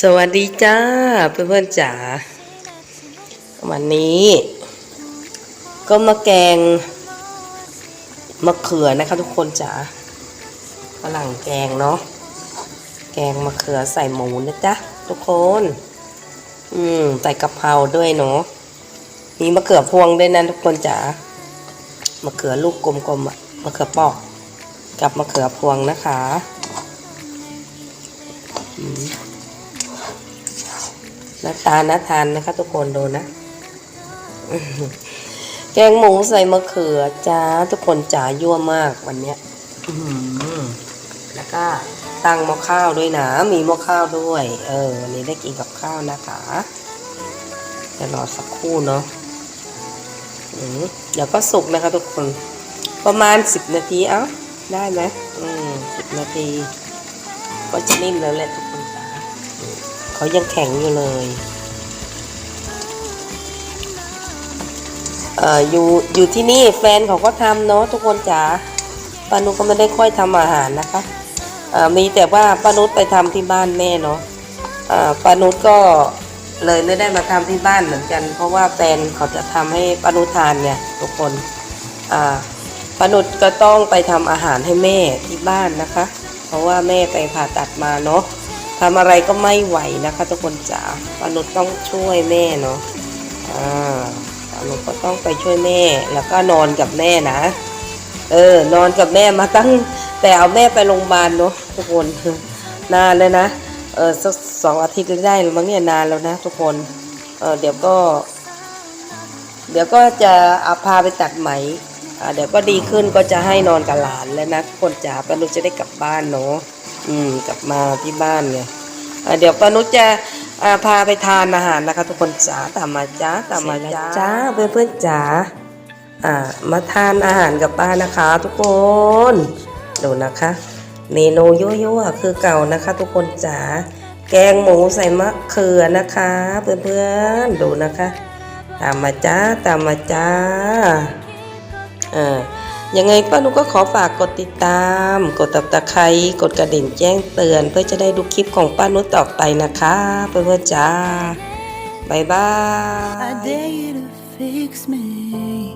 สวัสดีจ้าเพื่อนๆจ๋าวันนี้ ก็มาแกงมะเขือนะคะทุกคนจ๋าฝรั่งแกงเนาะแกงมะเขือใส่หมูนะจ๊ะทุกคน อืมใส่กะเพราด้วยเนาะมีมะเขือพวงด้วยนะทุกคนจ๋ามะเขือลูกกลมๆมะเขือปอกกับมะเขือพวงนะคะ น้าตาน่าทานนะคะ ทุกคนดูนะ แกงหมูใส่มะเขือจ้าทุกคนจ๋ายั่วมากวันเนี้ยแล้วก็ตั้งหม้อข้าวด้วยนะ มีหม้อข้าวด้วย เออวันนี้ได้กินกับข้าวนะคะจะรอสักครู่เนาะเดี๋ยวก็สุกนะคะ ทุกคน ประมาณสิบนาที เอ้า ได้ไหมอืมสิบนาที ก็จะนิ่มแล้วแหละทุก เขายังแข็งอยู่เลยเอ่ออยู่อยู่ที่นี่แฟนเขาก็ทำเนาะทุกคนจ๋าปานุก็ไม่ได้ค่อยทำอาหารนะคะเอ่อมีแต่ว่าปานุไปทำที่บ้านแม่เนาะเอ่อปานุก็เลยไม่ได้มาทำที่บ้านเหมือนกัน เพราะว่าแฟนเขาจะทำให้ปานุทานเนี่ยทุกคนอ่าปานุก็ต้องไปทำอาหารให้แม่ที่บ้านนะคะ เพราะว่าแม่ไปผ่าตัดมาเนาะ ทำอะไรก็ไม่ไหวนะคะทุกคนจ๋าปานุต้องช่วยแม่เนาะอ่าปานุก็ต้องไปช่วยแม่ แล้วก็นอนกับแม่นะ เออ นอนกับแม่มาตั้ง แต่เอาแม่ไปโรงพยาบาลเนาะทุกคน นานเลยนะ เออสักสองอาทิตย์ได้แล้วมั้งเนี่ยนานแล้วนะทุกคน เออเดี๋ยวก็ เดี๋ยวก็จะเอาพาไปตัดไหม เดี๋ยวก็ดีขึ้นก็จะให้นอนกับหลานแล้วนะทุกคนจ๋าปานุชจะได้กลับบ้านเนาะอืมกลับมาที่บ้านไงอ่าเดี๋ยวปานุชจะพาไปทานอาหารนะคะ ทุกคนจ๋าตามมาจ้าตามมาจ้าเพื่อนเพื่อนจ๋าอ่ามาทานอาหารกับป้านะคะ ทุกคนดูนะคะเมนูยั่วๆคือเก่านะคะ ทุกคนจ๋าแกงหมูใส่มะเขือนะคะ เพื่อนๆดูนะคะ ตามมาจ้าตามมาจ้า อ่ายังไงป้านุก็ขอฝากกดติดตาม กดตับตะไคร้กดกระดิ่งแจ้งเตือน เพื่อจะได้ดูคลิปของป้านุต่อไปนะคะเพื่อนๆจ้าบายบาย